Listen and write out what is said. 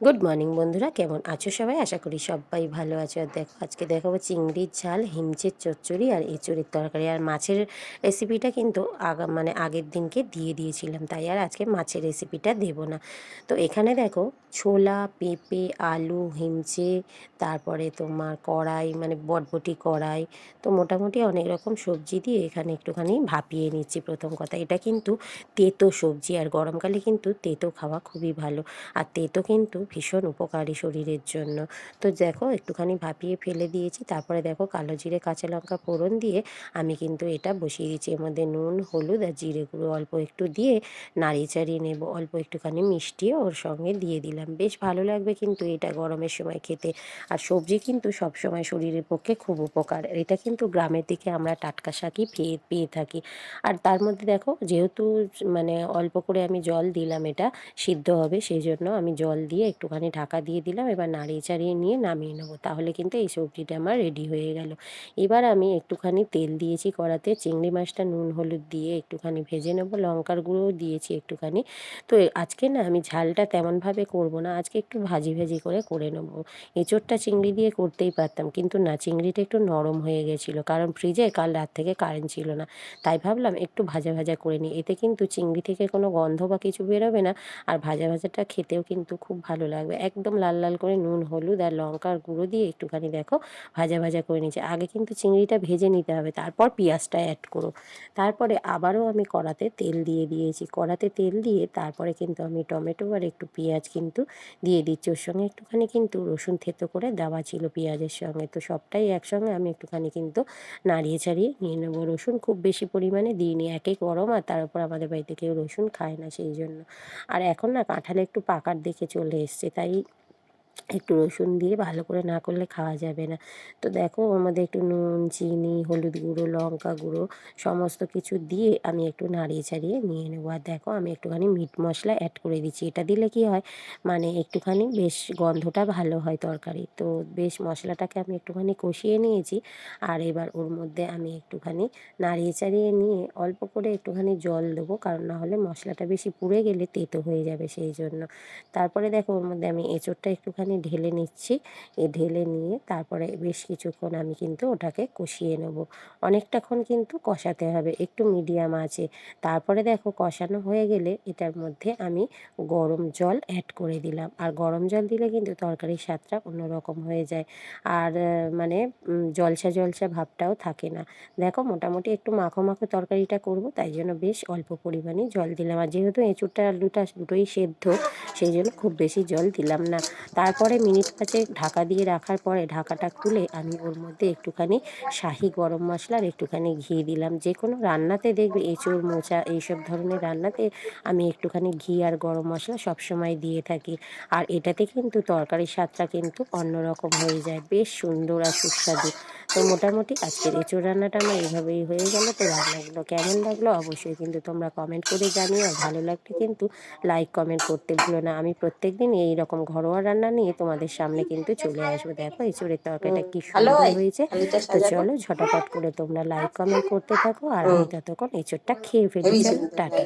Good morning বন্ধুরা। কেমন আছো সবাই? আশা করি সবাই ভালো আছো। আর দেখো, আজকে দেখাবো চিংড়ির ঝাল, হিমচের চচ্চড়ি আর এঁচড়ের তরকারি। আর মাছের রেসিপিটা কিন্তু আগা মানে আগের দিনকে দিয়ে দিয়েছিলাম, তাই আর আজকে মাছের রেসিপিটা দেব না। তো এখানে দেখো, ছোলা, পেঁপে, আলু, হিমচে, তারপরে তোমার কড়াই মানে বটবটি কড়াই। তো মোটামুটি অনেক রকম সবজি দিয়ে এখানে একটুখানি ভাপিয়ে নিচ্ছি প্রথম কথা। এটা কিন্তু তেতো সবজি, আর গরমকালে কিন্তু তেতো খাওয়া খুবই ভালো। আর তেতো কিন্তু ভীষণ উপকারী শরীরের জন্য। তো দেখো, একটুখানি ভাপিয়ে ফেলে দিয়েছি। তারপরে দেখো, কালো জিরে, কাঁচা লঙ্কা ফোড়ন দিয়ে আমি কিন্তু এটা বসিয়ে দিচ্ছি এর মধ্যে নুন, হলুদ আর জিরে গুঁড়ো অল্প একটু দিয়ে নাড়িয়ে চাড়িয়ে নেব। অল্প একটুখানি মিষ্টিও ওর সঙ্গে দিয়ে দিলাম। বেশ ভালো লাগবে কিন্তু এটা গরমের সময় খেতে। আর সবজি কিন্তু সব সময় শরীরের পক্ষে খুব উপকার। এটা কিন্তু গ্রামের দিকে আমরা টাটকা শাকই পেয়ে পেয়ে থাকি। আর তার মধ্যে দেখো, যেহেতু মানে অল্প করে আমি জল দিলাম এটা, সিদ্ধ হবে, সেই জন্য আমি জল দিয়ে একটুখানি ঢাকা দিয়ে দিলাম, এবার নাড়িয়ে চাড়িয়ে নিয়ে নামিয়ে নেব। তাহলে কিন্তু এই সবজিটা আমার রেডি হয়ে গেল। এবার আমি একটুখানি তেল দিয়েছি কড়াতে, চিংড়ি মাছটা, নুন, হলুদ দিয়ে একটুখানি ভেজে নেব। লঙ্কার গুঁড়োও দিয়েছি একটুখানি। তো আজকে না আমি ঝালটা তেমনভাবে করব না, আজকে একটু ভাজি ভাজি করে করে নেব। এঁচোড়টা চিংড়ি দিয়ে করতেই পারতাম, কিন্তু না, চিংড়িটা একটু নরম হয়ে গেছিল, কারণ ফ্রিজে কাল রাত থেকে কারেন্ট ছিল না। তাই ভাবলাম একটু ভাজা ভাজা করে নিই। এতে কিন্তু চিংড়ি থেকে কোনো গন্ধ বা কিছু বেরোবে না, আর ভাজা ভাজাটা খেতেও কিন্তু খুব ভালো লাগবে। একদম লাল লাল করে নুন, হলুদ আর লঙ্কার গুঁড়ো দিয়ে একটুখানি দেখো ভাজা ভাজা করে নিয়েছি। আগে কিন্তু চিংড়িটা ভেজে নিতে হবে, তারপর পেঁয়াজটা অ্যাড করো। তারপরে আবারও আমি কড়াতে তেল দিয়ে দিয়েছি। কড়াতে তেল দিয়ে তারপরে কিন্তু আমি টমেটো আর একটু পেঁয়াজ কিন্তু দিয়ে দিচ্ছি। ওর সঙ্গে একটুখানি কিন্তু রসুন থেতো করে দেওয়া ছিল পেঁয়াজের সঙ্গে। তো সবটাই একসঙ্গে আমি একটুখানি কিন্তু নাড়িয়ে ছাড়িয়ে নিয়ে নেব। রসুন খুব বেশি পরিমাণে দিইনি একে গরম আর তার উপর আমাদের বাড়িতে কেউ রসুন খায় না সেই জন্য। আর এখন না কাঁঠালে একটু পাকার দেখে চলে এসছে। তাই একটু রসুন দিয়ে ভালো করে না করলে খাওয়া যাবে না। তো দেখো ওর মধ্যে একটু নুন, চিনি, হলুদ গুঁড়ো, লঙ্কা গুঁড়ো সমস্ত কিছু দিয়ে আমি একটু নাড়িয়ে ছাড়িয়ে নিয়ে নেব। আর দেখো আমি একটুখানি মিট মশলা অ্যাড করে দিচ্ছি। এটা দিলে কি হয়? মানে একটুখানি বেশ গন্ধটা ভালো হয় তরকারি। তো বেশ মশলাটাকে আমি একটুখানি কষিয়ে নিয়েছি। আর এবার ওর মধ্যে আমি একটুখানি নাড়িয়ে চাড়িয়ে নিয়ে অল্প করে একটুখানি জল দেবো। কারণ না হলে মশলাটা বেশি পুড়ে গেলে তেতো হয়ে যাবে সেই জন্য। তারপরে দেখো ওর মধ্যে আমি এঁচোড়টা একটুখানি ঢেলে নিচ্ছি। ঢেলে নিয়ে তারপরে বেশ কিছুক্ষণ আমি কিন্তু ওটাকে কষিয়ে নেব। অনেকটাক্ষণ কিন্তু কষাতে হবে, একটু মিডিয়াম আছে। তারপরে দেখো কষানো হয়ে গেলে এটার মধ্যে আমি গরম জল অ্যাড করে দিলাম। আর গরম জল দিলে কিন্তু তরকারির স্বাদটা অন্যরকম হয়ে যায়। আর মানে জলসা জলসা ভাবটাও থাকে না। দেখো মোটামুটি একটু মাখো মাখো তরকারিটা করব, তাই জন্য বেশ অল্প পরিমাণে জল দিলাম। আর যেহেতু এঁচুরটা, আলুটা দুটোই সেদ্ধ, সেই জন্য খুব বেশি জল দিলাম না। তারপরে মিনিট পাঁচে ঢাকা দিয়ে রাখার পরে ঢাকাটা খুলে আমি ওর মধ্যে একটুখানি শাহি গরম মশলার একটুখানি ঘি দিলাম। যে কোনো রান্নাতে দেখবে এঁচোড়, মোচা এইসব ধরনের রান্নাতে আমি একটুখানি ঘি আর গরম মশলা সবসময় দিয়ে থাকি। আর এটাতে কিন্তু তরকারির স্বাদটা কিন্তু অন্যরকম হয়ে যায়। বেশ সুন্দর আর সুস্বাদু। তো মোটামুটি আজকের এঁচোড় রান্নাটা আমার এইভাবেই হয়ে গেল। তো রান্নাগুলো কেমন লাগল অবশ্যই কিন্তু তোমরা কমেন্ট করে জানিও। ভালো লাগলে কিন্তু লাইক, কমেন্ট করতে ভুলো না। আমি প্রত্যেক দিন এই রকম ঘরোয়া রান্না নিয়ে তোমাদের সামনে কিন্তু চলে আসব। দেখো এঁচোড়ের তরকারিটা কি সুন্দর হয়েছে। তো চলো ঝটাপট করে তোমরা লাইক কমেন্ট করতে থাকো। আর আমি ততক্ষণ এঁচোড়টা খেয়ে ফেলি। চলো টাটা।